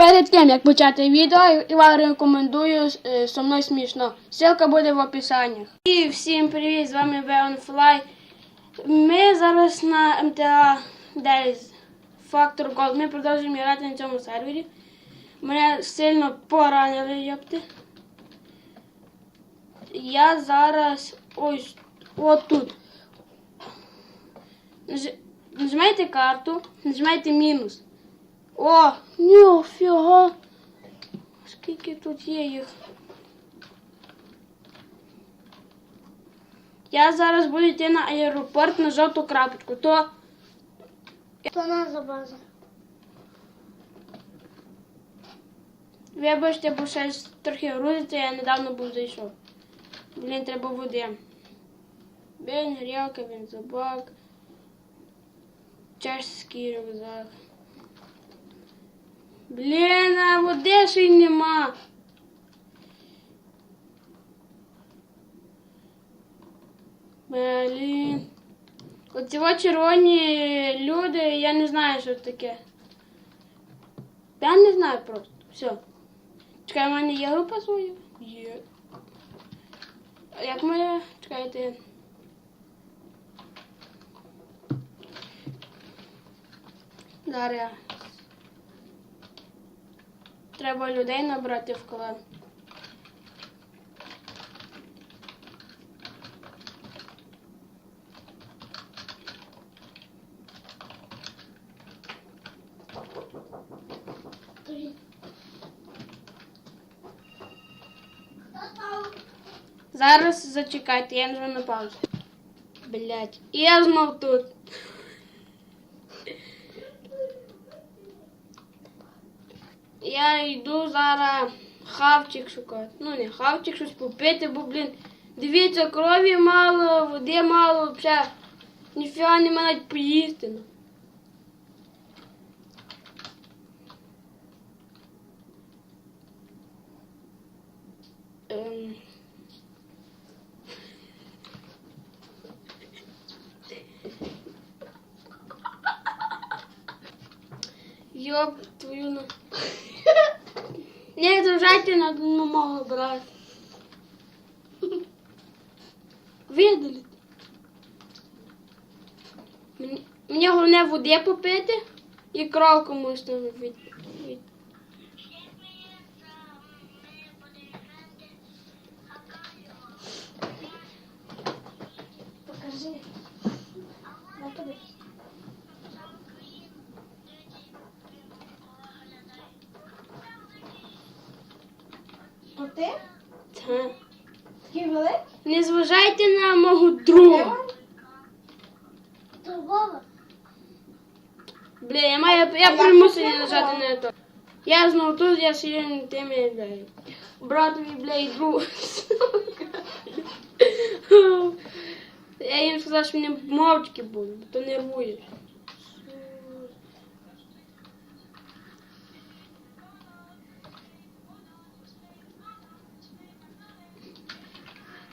Перед тим як почати відео, я вам рекомендую е, со мною смішно. Ссылка буде в описанні. І всім привіт! З вами Беонфлай. Ми зараз на МТА 10 Factor Gold. Ми продовжуємо грати на цьому сервері. Мене сильно поранили, йопти. Я зараз ось отут. Наж- Нажимайте карту, нажимайте мінус. О, ніфіга. Скільки тут є їх? Я зараз буду йти на аеропорт на жовту крапочку. То То наша база. вибачте, бо ще трохи грузиться, я недавно був зайшов. Блін, треба води. Бень, грілка, бензобак. Чешський рюкзак. Блін, а води ще й нема. Блін. Оці червоні люди, я не знаю, що таке. Я не знаю просто. Все. Чекай, в мене є група своя? Є. Як моя? Чекайте. Зараз. Треба людей набрати в клан. Зараз зачекайте, я нажму на паузу. Блять, і я знов тут. Я йду зараз хавчик шукати. Ну не хавчик щось попити, бо, блін, дивіться, крові мало, води мало, взагалі. Ніфіга нема навіть поїсти. ну. Ем. Ёб твою на... Не, держайте надо на мого брати. Видали? Мені, головне води попити і кров комусь там від... ти? Та. Такий великий? Не зважайте на мого друга. Вова. Бля, я маю, я примусив нажати на то. Я знову тут, я сидю тими, бля. Братові, бля, і друг. Я їм сказав, що вони мовчки будуть, то нервуєш.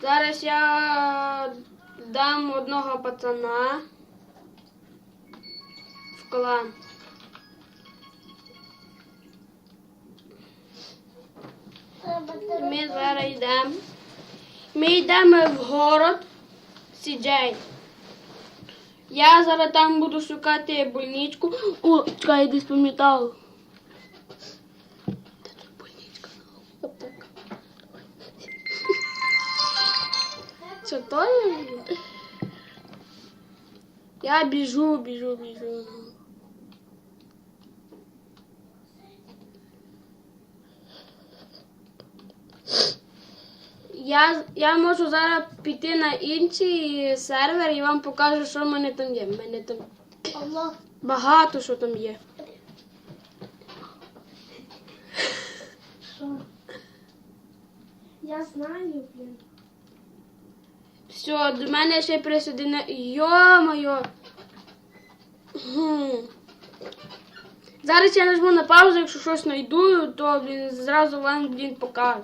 Зараз я дам одного пацана в клан. Ми зараз йдемо. Ми йдемо в город Сіджей. Я зараз там буду шукати больничку. О, чекай, я десь пам'ятав. Це то? Я біжу, біжу, біжу. Я, я можу зараз піти на інший сервер і вам покажу, що в мене там є. В мене там Allah. багато що там є. Що? Я знаю, блін. Все, до мене ще присоедине. Йо-моє. Зараз я нажму на паузу, якщо щось знайду, то блін, зразу вам блін, покажу.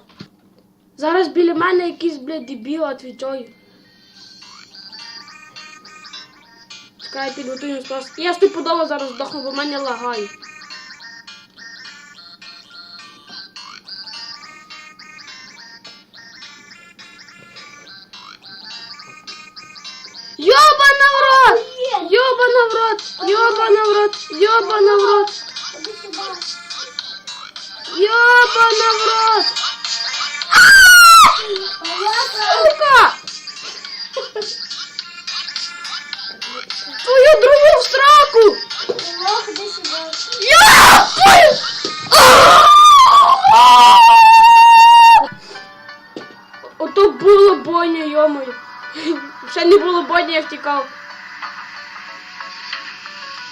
Зараз біля мене якийсь, блядь, дебіл відвічає. Чекай, підготуємо спас. Я стопудово зараз здохну, бо мене лагає. Ёбана в рот! Ёбана в рот! Ёбана в рот! Ёбана в рот! Ёбана в рот! втікав.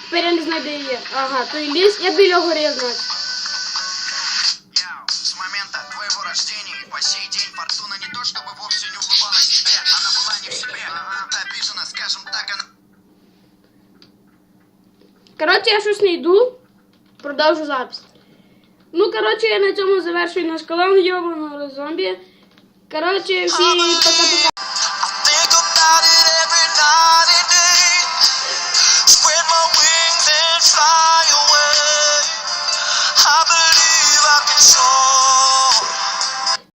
Тепер я не знаю, де я є. Ага, той ліс, я біля гори, значить. Яу, С момента твоего рождения и по сей день Фортуна не то чтобы вовсе не улыбалась тебе Она была не в себе, ага, обижена, скажем так, она Коротше, я щось не йду. Продовжу запис. Ну, коротше, я на цьому завершую наш канал йобаного зомбі. Коротше, всі пока-пока.